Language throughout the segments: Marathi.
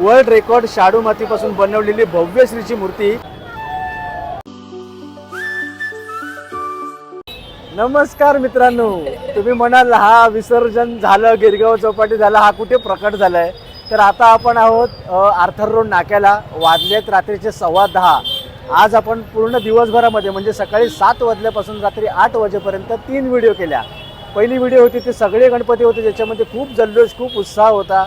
वर्ल्ड रेकॉर्ड शाडू मातीपासून बनवलेली भव्य श्रीची मूर्ती. नमस्कार मित्रांनो. तुम्ही म्हणाल हा विसर्जन झालं गिरगाव चौपाटी झाला हा कुठे प्रकट झालाय? तर आता आपण आहोत आर्थर रोड नाक्याला. वाजलेत रात्रीचे सव्वा दहा. आज आपण पूर्ण दिवसभरामध्ये म्हणजे सकाळी सात वाजल्यापासून रात्री आठ वाजेपर्यंत तीन व्हिडिओ केल्या. पहिली व्हिडिओ होती ते सगळे गणपती होते ज्याच्यामध्ये खूप जल्लोष खूप उत्साह होता.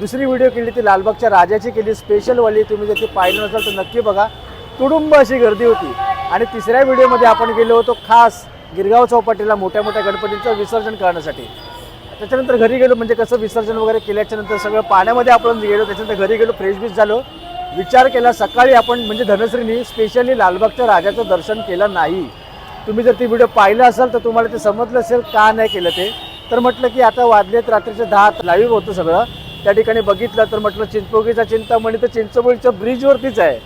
दुसरी व्हिडिओ केली ती लालबागच्या राजाची केली स्पेशलवाली तुम्ही जर ती पाहिलं नसाल तर नक्की बघा. तुडुंब अशी गर्दी होती. आणि तिसऱ्या व्हिडिओमध्ये आपण गेलो होतो खास गिरगाव चौपाटीला मोठ्या मोठ्या गणपतींचं विसर्जन करण्यासाठी. त्याच्यानंतर घरी गेलो म्हणजे कसं विसर्जन वगैरे केल्याच्यानंतर सगळं पाण्यामध्ये आपण गेलो त्याच्यानंतर घरी गेलो फ्रेश बीच झालो. विचार केला सकाळी आपण म्हणजे धनश्रीनी स्पेशली लालबागच्या राजाचं दर्शन केलं नाही. तुम्ही जर ती व्हिडिओ पाहिलं असाल तर तुम्हाला ते समजलं असेल का नाही केलं ते. तर म्हटलं की आता वाजलेत रात्रीचे दहा लाईव्ह होतं सगळं. त्या ठिकाणी बघितलं तर म्हटलं चिंचपोकीचा चिंतामणी तर चिंचपोळीच्या ब्रिजवरतीच आहे.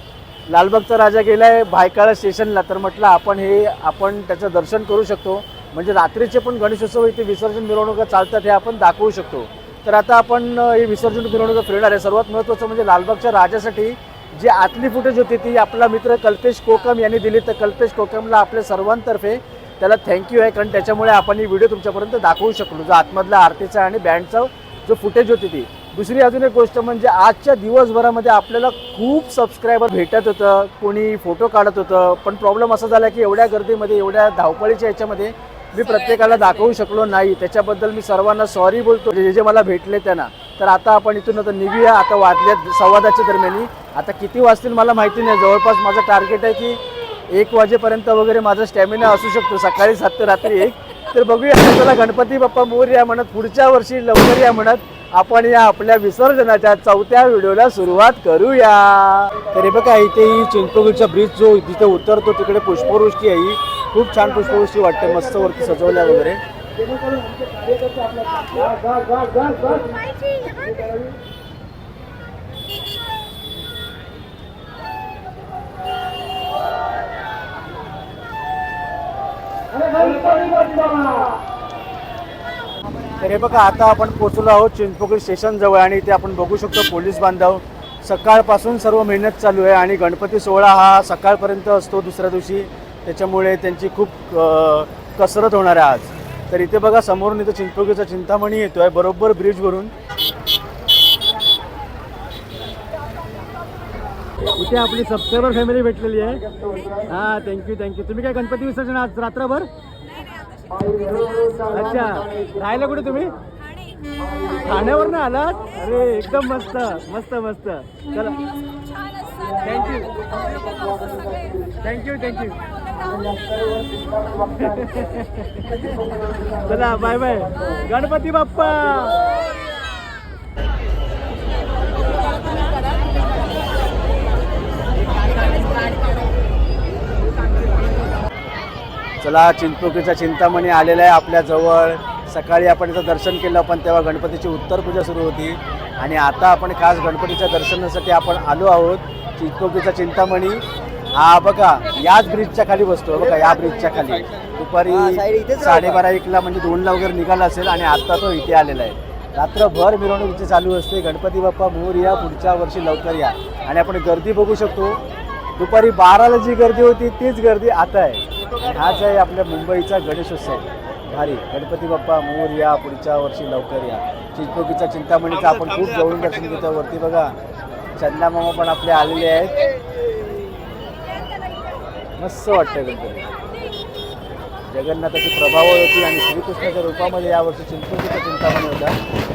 लालबागचा राजा गेलाय भायकाळा स्टेशनला तर म्हटलं आपण हे आपण त्याचं दर्शन करू शकतो. म्हणजे रात्रीचे पण गणेशोत्सव इथे विसर्जन मिरवणुका चालतात हे आपण दाखवू शकतो. तर आता आपण हे विसर्जन मिरवणुका फिरणार आहे. सर्वात महत्त्वाचं म्हणजे लालबागच्या राजासाठी जी आतली फुटेज होती ती आपला मित्र कल्पेश कोकम यांनी दिली. तर कल्पेश कोकमला आपल्या सर्वांतर्फे त्याला थँक्यू आहे. कारण त्याच्यामुळे आपण ही व्हिडिओ तुमच्यापर्यंत दाखवू शकलो. जो आतमधला आरतीचा आणि बँडचा जो फुटेज होती ती. दुसरी अजून एक गोष्ट म्हणजे आजच्या दिवसभरामध्ये आपल्याला खूप सबस्क्रायबर भेटत होतं कोणी फोटो काढत होतं. पण प्रॉब्लेम असा झाला की एवढ्या गर्दीमध्ये एवढ्या धावपळीच्या याच्यामध्ये मी प्रत्येकाला दाखवू शकलो नाही. त्याच्याबद्दल मी सर्वांना सॉरी बोलतो. जे जे मला भेटले त्यांना. तर आता आपण इथून आता निघूया. आता वाजल्यात संवादाच्या दरम्यान. आता किती वाजतील मला माहिती नाही. जवळपास माझं टार्गेट आहे की एक वाजेपर्यंत वगैरे माझा स्टॅमिना असू शकतो. सकाळी सात ते रात्री एक. तर बघूया. गणपती बाप्पा मोर या म्हणत पुढच्या वर्षी लवकर या म्हणत. आपण या आपल्या विसर्जनाच्या चौथ्या व्हिडिओला सुरुवात करूया. तरी बघा इथे ही चिंचपोगीचा ब्रिज जो जिथे उतरतो तिकडे पुष्पवृष्टी आहे. ही खूप छान पुष्पवृष्टी वाटते मस्त वरती सजवल्या वगैरे. तर हे बघा आता आपण पोहोचलो आहोत चिंचपोकळी स्टेशनजवळ आणि इथे आपण बघू शकतो पोलीस बांधव. सकाळपासून सर्व मेहनत चालू आहे आणि गणपती सोहळा हा सकाळपर्यंत असतो दुसऱ्या दिवशी. त्याच्यामुळे त्यांची खूप कसरत होणार आहे आज. तर इथे बघा समोरून इथं चिंचपोकीचा चिंतामणी येतो आहे बरोबर ब्रिजवरून इथे आपली सबस्क्रायबर फॅमिली भेटलेली आहे. हा थँक्यू थँक्यू तुम्ही काय गणपती विसर्जन आज रात्रभर? अच्छा राहायला कुठे तुम्ही? ठाण्यावर ना आलात? अरे एकदम मस्त मस्त मस्त. चला. Thank you thank you thank you चला बाय बाय गणपती बाप्पा. चला चिंचपोकीचा चिंतामणी आलेला आहे आपल्या जवळ. सकाळी आपण इथं दर्शन केलं पण तेव्हा गणपतीची उत्तर पूजा सुरू होती. आणि आता आपण खास गणपतीच्या दर्शनासाठी आपण आलो आहोत चिंचपोकीचा चिंतामणी. हा बघा याच ब्रिजच्या खाली बसतो बघा या ब्रिजच्या खाली. दुपारी साडेबारा एकला म्हणजे दोनला वगैरे निघाला असेल आणि आता तो इथे आलेला आहे. रात्रभर मिरवणूक इथे चालू असते. गणपती बाप्पा मोर या पुढच्या वर्षी लवकर या. आणि आपण गर्दी बघू शकतो. दुपारी बाराला जी गर्दी होती तीच गर्दी आता आहे. हाच आहे आपल्या मुंबईचा गणेशोत्सव भारी. गणपती बाप्पा मोर या पुढच्या वर्षी लवकर या. चिंचपोकीचा चिंतामणीचा आपण खूप जवळून दर्शन घेतो वरती बघा. चंदा मामा पण आपले आलेले आहेत. मस्त वाटतं गणपती. जगन्नाथाची प्रभाव होती आणि श्रीकृष्णाच्या रूपामध्ये यावर्षी चिंचपोकीचा चिंतामणी होता.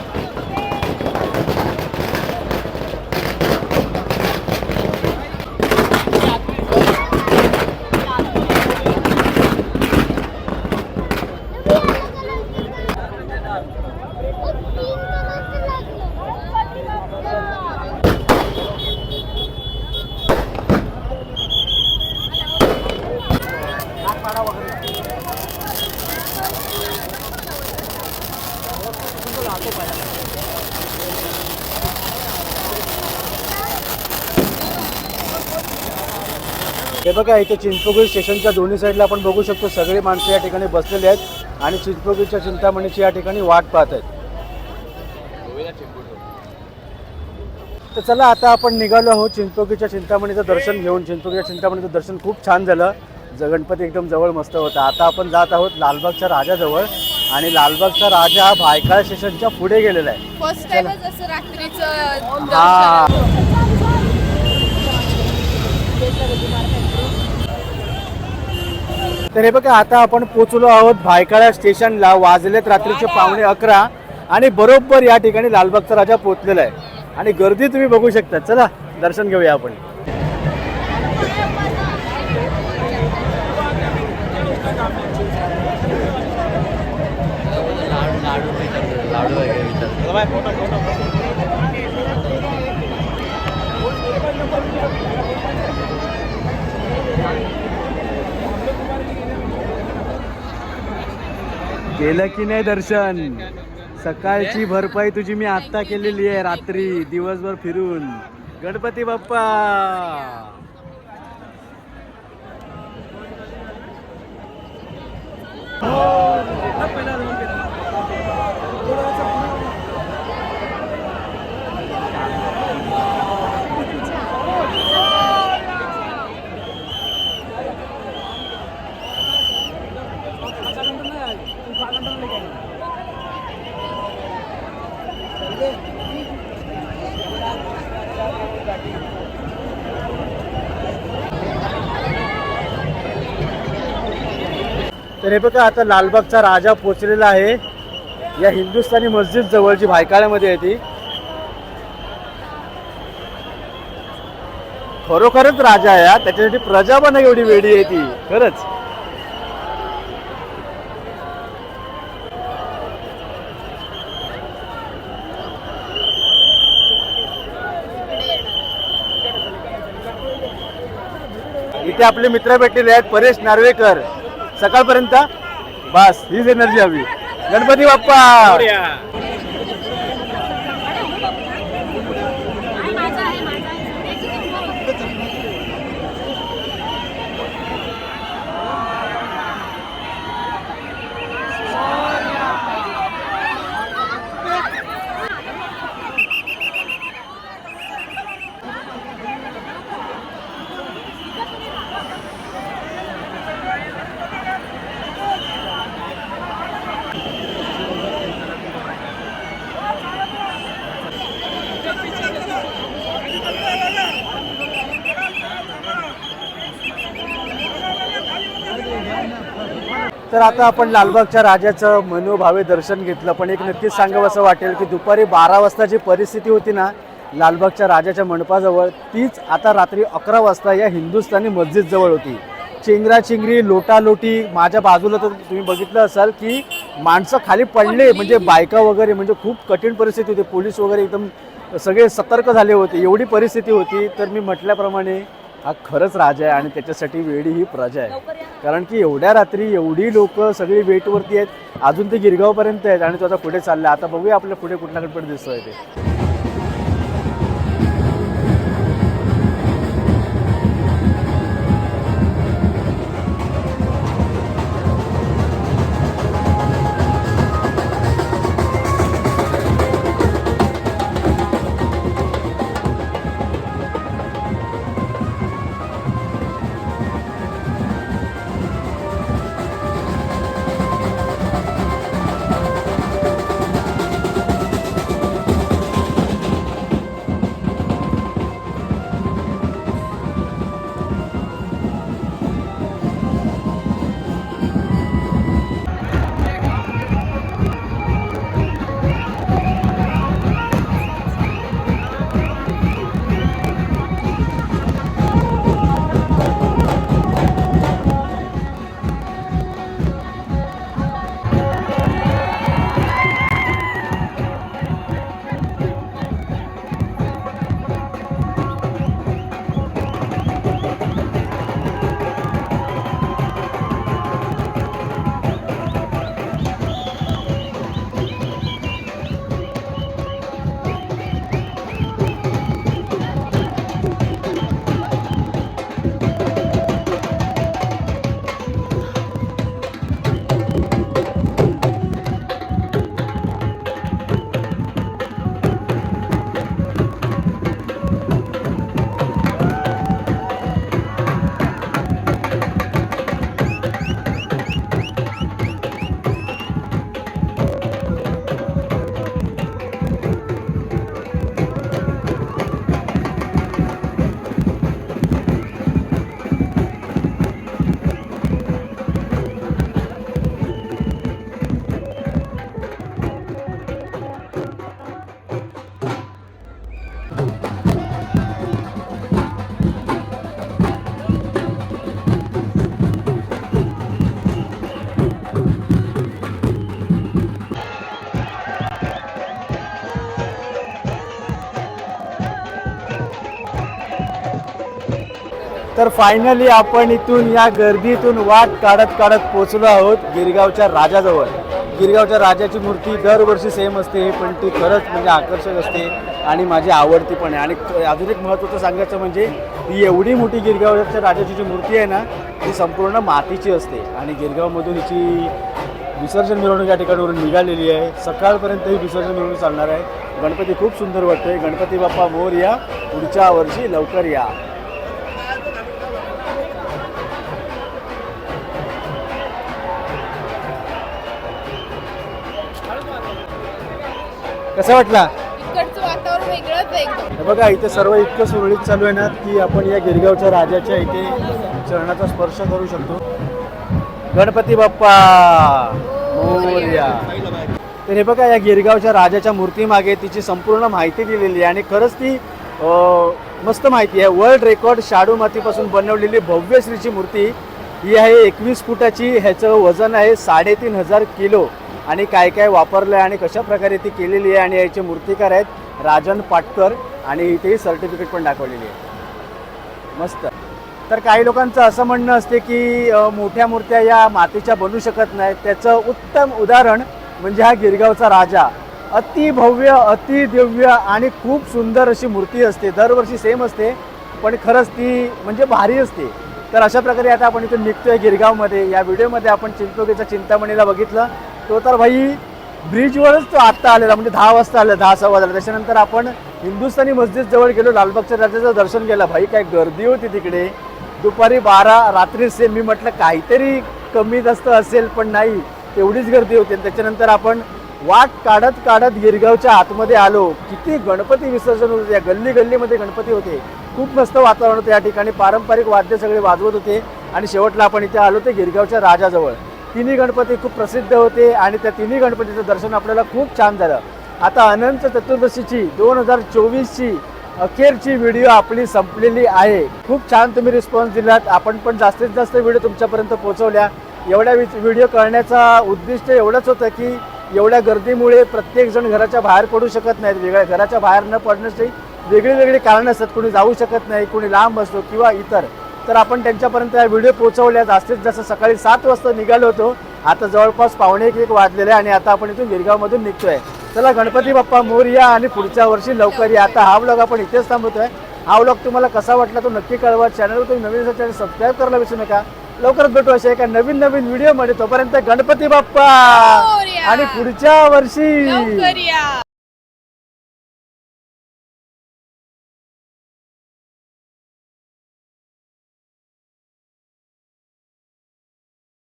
हे बघा इथे चिंचपोकळी स्टेशनच्या दोन्ही साईडला आपण बघू शकतो. सगळे माणसं या ठिकाणी बसलेले आहेत आणि चिंचपोकळीच्या चिंतामणीची या ठिकाणी वाट पाहत आहेत. तर चला आता आपण निघालो आहोत चिंचपोकीच्या चिंतामणीचं दर्शन घेऊन. चिंचपोकीच्या चिंतामणीचं दर्शन खूप छान झालं. गणपती एकदम जवळ मस्त होता. आता आपण जात आहोत लालबागच्या राजाजवळ. आणि लालबागचा राजा हा भायखळा स्टेशनच्या पुढे गेलेला आहे. फर्स्ट टाइमच असं रात्रीचं हा. तर हे बघा आता आपण पोचलो आहोत भायखळा स्टेशनला. वाजलेत रात्रीचे पावणे अकरा आणि बरोबर या ठिकाणी लालबागचा राजा पोचलेला आहे. आणि गर्दी तुम्ही बघू शकता. चला दर्शन घेऊया आपण. केलं की नाही दर्शन? सकाळची भरपाई तुझी मी आत्ता केलेली आहे रात्री दिवसभर फिरून. गणपती बाप्पा! तर हे बघा आता लालबागचा राजा पोचलेला आहे. या हिंदुस्थानी मस्जिद जवळची भायकाळ्यामध्ये आहे ती. खरोखरच राजा आहे त्याच्यासाठी प्रजा पण एवढी वेडी आहे ती. खरंच. इथे आपले मित्र भेटलेले आहेत परेश नार्वेकर. सकाळपर्यंत बस. हीच एनर्जी हवी. गणपती बाप्पा! तर आता आपण लालबागच्या राजाचं मनोभावे दर्शन घेतलं. पण एक नक्कीच सांगावं असं वाटेल की दुपारी बारा वाजता जी परिस्थिती होती ना लालबागच्या राजाच्या मंडपाजवळ तीच आता रात्री अकरा वाजता या हिंदुस्थानी मस्जिद जवळ होती. चेंगरा चिंगरी लोटालोटी माझ्या बाजूला तर तुम्ही बघितलं असाल की माणसं खाली पडले म्हणजे बायका वगैरे म्हणजे खूप कठीण परिस्थिती होती. पोलीस वगैरे एकदम सगळे सतर्क झाले होते. एवढी परिस्थिती होती. तर मी म्हटल्याप्रमाणे हा खरंच राजा आहे आणि त्याच्यासाठी वेळी ही प्रजा आहे. कारण की एवढ्या रात्री एवढी लोक सगळी वेटवरती आहेत अजून ते गिरगावपर्यंत आहेत आणि तो आता पुढे चालला आता बघूया आपल्या पुढे कुठल्याकडे पण दिसतोय ते. तर फायनली आपण इथून या गर्दीतून वाट काढत काढत पोचलो आहोत गिरगावच्या राजाजवळ. गिरगावच्या राजाची मूर्ती दरवर्षी सेम असते पण ती खरंच म्हणजे आकर्षक असते आणि माझी आवडती पण आहे. आणि अजून एक महत्त्वाचं सांगायचं म्हणजे ही एवढी मोठी गिरगावच्या राजाची जी मूर्ती आहे ना ती संपूर्ण मातीची असते. आणि गिरगावमधून हिची विसर्जन मिरवणूक या ठिकाणावरून निघालेली आहे. सकाळपर्यंत ही विसर्जन मिरवणूक चालणार आहे. गणपती खूप सुंदर वाटतोय. गणपती बाप्पा मोर या पुढच्या वर्षी लवकर या. कसा वाटला? इकडचं वातावरण वेगळंच आहे एकदम. हे बघा इथे सर्व इतकं सुरळीत चालू आहे ना की आपण या गिरगावच्या राजाच्या इथे चरणाचा स्पर्श करू शकतो. गणपती बाप्पा! मोरया! तर हे बघा या गिरगावच्या राजाच्या मूर्तीमागे तिची संपूर्ण माहिती दिलेली आहे आणि खरंच ती अं, मस्त माहिती आहे. वर्ल्ड रेकॉर्ड शाडू मातीपासून बनवलेली भव्य श्रीची मूर्ती ही आहे एकवीस फुटाची ह्याचं वजन आहे साडेतीन हजार किलो. आणि काय काय वापरलं आहे आणि कशा प्रकारे ती केलेली आहे आणि याचे मूर्तिकार आहेत राजन पाटकर आणि इथेही सर्टिफिकेट पण दाखवलेली आहे. मस्त. तर काही लोकांचं असं म्हणणं असते की मोठ्या मूर्त्या या मातीच्या बनू शकत नाहीत. त्याचं उत्तम उदाहरण म्हणजे हा गिरगावचा राजा. अति भव्य अति दिव्य आणि खूप सुंदर अशी मूर्ती असते. दरवर्षी सेम असते पण खरंच ती म्हणजे भारी असते. तर अशा प्रकारे आता आपण इथून निघतोय गिरगावमध्ये. या व्हिडिओमध्ये आपण चिंचोकीच्या चिंतामणीला बघितलं. तो तर भाई ब्रिजवरच तो आत्ता आलेला म्हणजे दहा वाजता आला दहा सव्वा झाला त्याच्यानंतर आपण हिंदुस्थानी मस्जिद जवळ गेलो लालबागच्या राजाचं दर्शन केलं. भाई काय गर्दी होती तिकडे. दुपारी बारा रात्री से मी म्हटलं काहीतरी कमी जास्त असेल पण नाही तेवढीच गर्दी होती. आणि त्याच्यानंतर आपण वाट काढत काढत गिरगावच्या आतमध्ये आलो. किती गणपती विसर्जन होते या गल्ली गल्लीमध्ये गणपती होते. खूप मस्त वातावरण होतं या ठिकाणी. पारंपरिक वाद्य सगळे वाजवत होते. आणि शेवटला आपण इथे आलो ते गिरगावच्या राजाजवळ. तिन्ही गणपती खूप प्रसिद्ध होते आणि त्या तिन्ही गणपतीचं दर्शन आपल्याला खूप छान झालं. आता अनंत चतुर्दशीची दोन हजार चोवीसची अखेरची व्हिडिओ आपली संपलेली आहे. खूप छान तुम्ही रिस्पॉन्स दिलात. आपण पण जास्तीत जास्त व्हिडिओ तुमच्यापर्यंत पोहोचवल्या. एवढ्या व्हिडिओ करण्याचा उद्दिष्ट एवढंच होतं की एवढ्या गर्दीमुळे प्रत्येकजण घराच्या बाहेर पडू शकत नाहीत. वेगळ्या घराच्या बाहेर न पडण्याची वेगळी वेगळी कारणं असतात. कोणी जाऊ शकत नाही कोणी लांब असतो किंवा इतर. तर आपण त्यांच्यापर्यंत या व्हिडिओ पोहोचवल्या जास्तीत जास्त सकाळी सात वाजता निघालो होतो आता जवळपास पावणे एक एक वाजलेले आहे आणि आता आपण इथून गिरगावमधून निघतोय. चला गणपती बाप्पा मोरया आणि पुढच्या वर्षी लवकर या. आता हा व्लॉग आपण इथेच थांबवतोय. हा व्लॉग तुम्हाला कसा वाटला तो नक्की कळवा. चॅनलवर तुम्ही नवीन असेल चॅनल सबस्क्राईब करायला विसरू नका. लवकरच भेटू अशा एका नवीन नवीन व्हिडिओमध्ये. तोपर्यंत गणपती बाप्पा. आणि पुढच्या वर्षी. या.